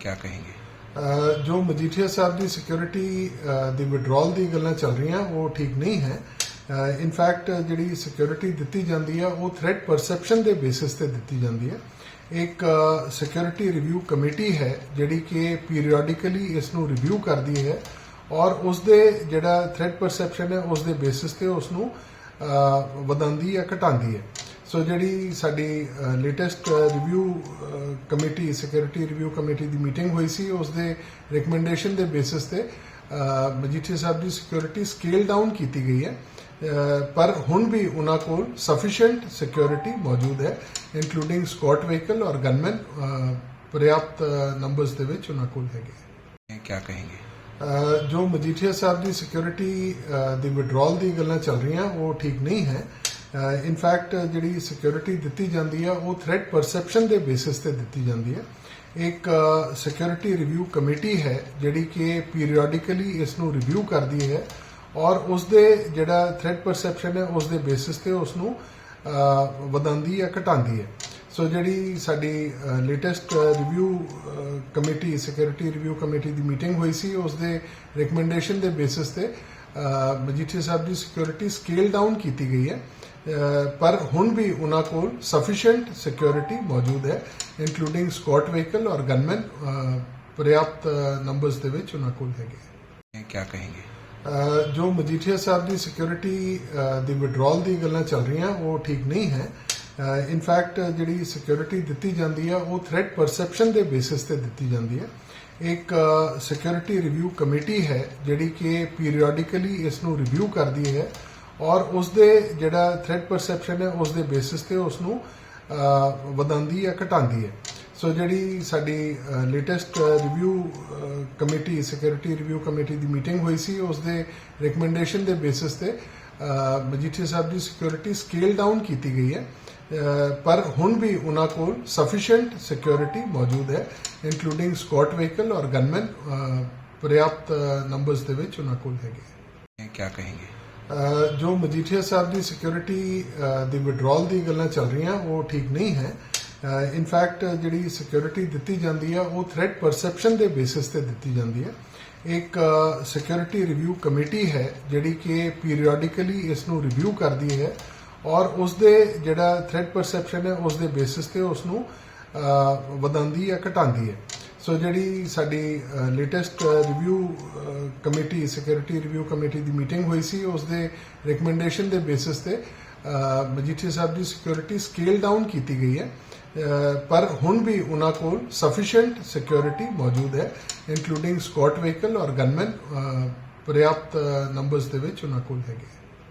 क्या कहेंगे ਅ, ਜੋ ਮਜੀਠੀਆ ਸਾਹਿਬ ਦੀ ਸਿਕਿਉਰਿਟੀ ਦੀ ਵਿਡਰਾਲ ਦੀ ਗੱਲਾਂ ਚੱਲ ਰਹੀਆਂ ਉਹ ਠੀਕ ਨਹੀਂ ਹੈ ਇਨਫੈਕਟ ਜਿਹੜੀ ਸਿਕਿਉਰਿਟੀ ਦਿੱਤੀ ਜਾਂਦੀ ਹੈ ਉਹ ਥ੍ਰੈਟ ਪਰਸੈਪਸ਼ਨ ਦੇ ਬੇਸਿਸ ਤੇ ਦਿੱਤੀ ਜਾਂਦੀ ਹੈ ਇੱਕ ਸਿਕਿਉਰਿਟੀ ਰਿਵਿਊ ਕਮੇਟੀ ਹੈ ਜਿਹੜੀ ਕਿ ਪੀਰੀਓਡਿਕਲੀ ਇਸ ਨੂੰ ਰਿਵਿਊ ਕਰਦੀ ਹੈ ਔਰ ਉਸ ਦੇ ਜਿਹੜਾ ਥ੍ਰੈਟ ਪਰਸੈਪਸ਼ਨ ਹੈ ਉਸ ਦੇ ਬੇਸਿਸ ਤੇ ਉਸ ਨੂੰ ਅ, ਵਧਾਉਂਦੀ ਹੈ ਘਟਾਉਂਦੀ ਹੈ ਸੋ ਜਿਹੜੀ ਸਾਡੀ latest review committee security review committee ਦੀ ਮੀਟਿੰਗ ਹੋਈ ਸੀ ਉਸ ਦੇ ਰეკਮੈਂਡੇਸ਼ਨ ਦੇ ਬੇਸਿਸ ਤੇ ਮਜੀਠੀਆ ਸਾਹਿਬ ਦੀ ਸਿਕਿਉਰਿਟੀ ਸਕੇਲ ਡਾਊਨ ਕੀਤੀ ਗਈ ਹੈ। ਪਰ ਹੁਣ ਵੀ ਉਹਨਾਂ ਕੋਲ ਸਫੀਸ਼ੀਐਂਟ ਸਿਕਿਉਰਿਟੀ ਮੌਜੂਦ ਹੈ ਇਨਕਲੂਡਿੰਗ ਸਕਾਟ ਵਹੀਕਲ ਔਰ ਗਨਮੈਨ ਪ੍ਰਯਾਪਤ ਨੰਬਰਸ ਦੇ ਵਿੱਚ ਉਹਨਾਂ ਕੋਲ ਹੈਗੇ ਕੀ ਕਹੇਗੇ? ਜੋ ਮਜੀਠੀਆ ਸਾਹਿਬ ਦੀ ਸਿਕਿਉਰਿਟੀ ਦੀ ਵਿਡਰਾਲ ਦੀ ਗੱਲਾਂ ਚੱਲ ਰਹੀਆਂ ਉਹ ਠੀਕ ਨਹੀਂ ਹੈ। ਇਨਫੈਕਟ ਜਿਹੜੀ ਸਿਕਿਉਰਿਟੀ ਦਿੱਤੀ ਜਾਂਦੀ ਹੈ, ਉਹ ਥ੍ਰੈਟ ਪਰਸੈਪਸ਼ਨ ਦੇ ਬੇਸਿਸ ਤੇ ਦਿੱਤੀ ਜਾਂਦੀ ਹੈ। ਇੱਕ ਸਿਕਿਉਰਿਟੀ ਰਿਵਿਊ ਕਮੇਟੀ ਹੈ, ਜਿਹੜੀ ਕਿ ਪੀਰੀਓਡਿਕਲੀ ਇਸ ਨੂੰ ਰਿਵਿਊ ਕਰਦੀ ਹੈ ਔਰ ਉਸ ਦੇ ਜਿਹੜਾ ਥ੍ਰੈਟ ਪਰਸੈਪਸ਼ਨ ਹੈ ਉਸ ਦੇ ਬੇਸਿਸ ਤੇ ਉਸ ਨੂੰ ਵਧਾਉਂਦੀ ਹੈ, ਘਟਾਉਂਦੀ ਹੈ। ਸੋ ਜਿਹੜੀ ਸਾਡੀ latest review committee security review committee ਦੀ ਮੀਟਿੰਗ ਹੋਈ ਸੀ ਉਸ ਦੇ ਰეკਮੈਂਡੇਸ਼ਨ ਦੇ ਬੇਸਿਸ ਤੇ ਮਜੀਠੀਆ ਸਾਹਿਬ ਦੀ ਸਿਕਿਉਰਿਟੀ ਸਕੇਲ ਡਾਊਨ ਕੀਤੀ ਗਈ ਹੈ। ਪਰ ਹੁਣ ਵੀ ਉਹਨਾਂ ਕੋਲ ਸਫੀਸ਼ੀਐਂਟ ਸਿਕਿਉਰਿਟੀ ਮੌਜੂਦ ਹੈ ਇਨਕਲੂਡਿੰਗ ਸਕਾਟ ਵਹੀਕਲ ਔਰ ਗਨਮੈਨ ਪ੍ਰਯਾਪਤ ਨੰਬਰਸ ਦੇ ਵਿੱਚ ਉਹਨਾਂ ਕੋਲ ਹੈਗੇ क्या कहेंगे ਅ, ਜੋ ਮਜੀਠੀਆ ਸਾਹਿਬ ਦੀ ਸਿਕਿਉਰਿਟੀ ਦੀ ਵਿਡਰਾਲ ਦੀ ਗੱਲਾਂ ਚੱਲ ਰਹੀਆਂ ਉਹ ਠੀਕ ਨਹੀਂ ਹੈ ਇਨਫੈਕਟ ਜਿਹੜੀ ਸਿਕਿਉਰਿਟੀ ਦਿੱਤੀ ਜਾਂਦੀ ਹੈ ਉਹ ਥ੍ਰੈਟ ਪਰਸੈਪਸ਼ਨ ਦੇ ਬੇਸਿਸ ਤੇ ਦਿੱਤੀ ਜਾਂਦੀ ਹੈ ਇੱਕ ਸਿਕਿਉਰਿਟੀ ਰਿਵਿਊ ਕਮੇਟੀ ਹੈ ਜਿਹੜੀ ਕਿ ਪੀਰੀਓਡਿਕਲੀ ਇਸ ਨੂੰ ਰਿਵਿਊ ਕਰਦੀ ਹੈ ਔਰ ਉਸ ਦੇ ਜਿਹੜਾ ਥ੍ਰੈਟ ਪਰਸੈਪਸ਼ਨ ਹੈ ਉਸ ਦੇ ਬੇਸਿਸ ਤੇ ਉਸ ਨੂੰ ਵਧਾਉਂਦੀ ਹੈ, ਘਟਾਉਂਦੀ ਹੈ। ਸੋ ਜਿਹੜੀ ਸਾਡੀ latest review committee security review committee ਦੀ ਮੀਟਿੰਗ ਹੋਈ ਸੀ ਉਸ ਦੇ ਰეკਮੈਂਡੇਸ਼ਨ ਦੇ ਬੇਸਿਸ ਤੇ ਮਜੀਠੀਆ ਸਾਹਿਬ ਦੀ ਸਿਕਿਉਰਿਟੀ ਸਕੇਲ ਡਾਊਨ ਕੀਤੀ ਗਈ ਹੈ। ਪਰ ਹੁਣ ਵੀ ਉਹਨਾਂ ਕੋਲ ਸਫੀਸ਼ੀਐਂਟ ਸਿਕਿਉਰਿਟੀ ਮੌਜੂਦ ਹੈ ਇਨਕਲੂਡਿੰਗ ਸਕਾਟ ਵਹੀਕਲ ਔਰ ਗਨਮੈਨ ਪ੍ਰਯਾਪਤ ਨੰਬਰਸ ਦੇ ਵਿੱਚ ਉਹਨਾਂ ਕੋਲ ਹੈਗੇ ਕੀ ਕਹੇਗੇ? ਜੋ ਮਜੀਠੀਆ ਸਾਹਿਬ ਦੀ ਸਿਕਿਉਰਿਟੀ ਦੀ ਵਿਡਰਾਲ ਦੀ ਗੱਲਾਂ ਚੱਲ ਰਹੀਆਂ, ਉਹ ਠੀਕ ਨਹੀਂ ਹੈ। ਇਨਫੈਕਟ ਜਿਹੜੀ ਸਿਕਿਉਰਿਟੀ ਦਿੱਤੀ ਜਾਂਦੀ ਹੈ, ਉਹ ਥ੍ਰੈਟ ਪਰਸੈਪਸ਼ਨ ਦੇ ਬੇਸਿਸ ਤੇ ਦਿੱਤੀ ਜਾਂਦੀ ਹੈ। ਇੱਕ ਸਿਕਿਉਰਿਟੀ ਰਿਵਿਊ ਕਮੇਟੀ ਹੈ, ਜਿਹੜੀ ਕਿ ਪੀਰੀਓਡਿਕਲੀ ਇਸ ਨੂੰ ਰਿਵਿਊ ਕਰਦੀ ਹੈ ਔਰ ਉਸ ਦੇ ਜਿਹੜਾ ਥ੍ਰੈਟ ਪਰਸੈਪਸ਼ਨ ਹੈ ਉਸ ਦੇ ਬੇਸਿਸ ਤੇ ਉਸ ਨੂੰ ਵਧਾਉਂਦੀ ਹੈ, ਘਟਾਉਂਦੀ ਹੈ। ਸੋ ਜਿਹੜੀ ਸਾਡੀ latest review committee security review committee ਦੀ ਮੀਟਿੰਗ ਹੋਈ ਸੀ ਉਸ ਦੇ ਰეკਮੈਂਡੇਸ਼ਨ ਦੇ ਬੇਸਿਸ ਤੇ ਅ, ਮਜੀਠੀਆ ਸਾਹਿਬ ਦੀ ਸਿਕਿਉਰਿਟੀ ਸਕੇਲ ਡਾਊਨ ਕੀਤੀ ਗਈ ਹੈ। ਪਰ ਹੁਣ ਵੀ ਉਹਨਾਂ ਕੋਲ ਸਫੀਸ਼ੀਐਂਟ ਸਿਕਿਉਰਿਟੀ ਮੌਜੂਦ ਹੈ ਇਨਕਲੂਡਿੰਗ ਸਕਾਟ ਵਹੀਕਲ ਔਰ ਗਨਮੈਨ ਪ੍ਰਯਾਪਤ ਨੰਬਰਸ ਦੇ ਵਿੱਚ ਉਹਨਾਂ ਕੋਲ ਹੈਗੇ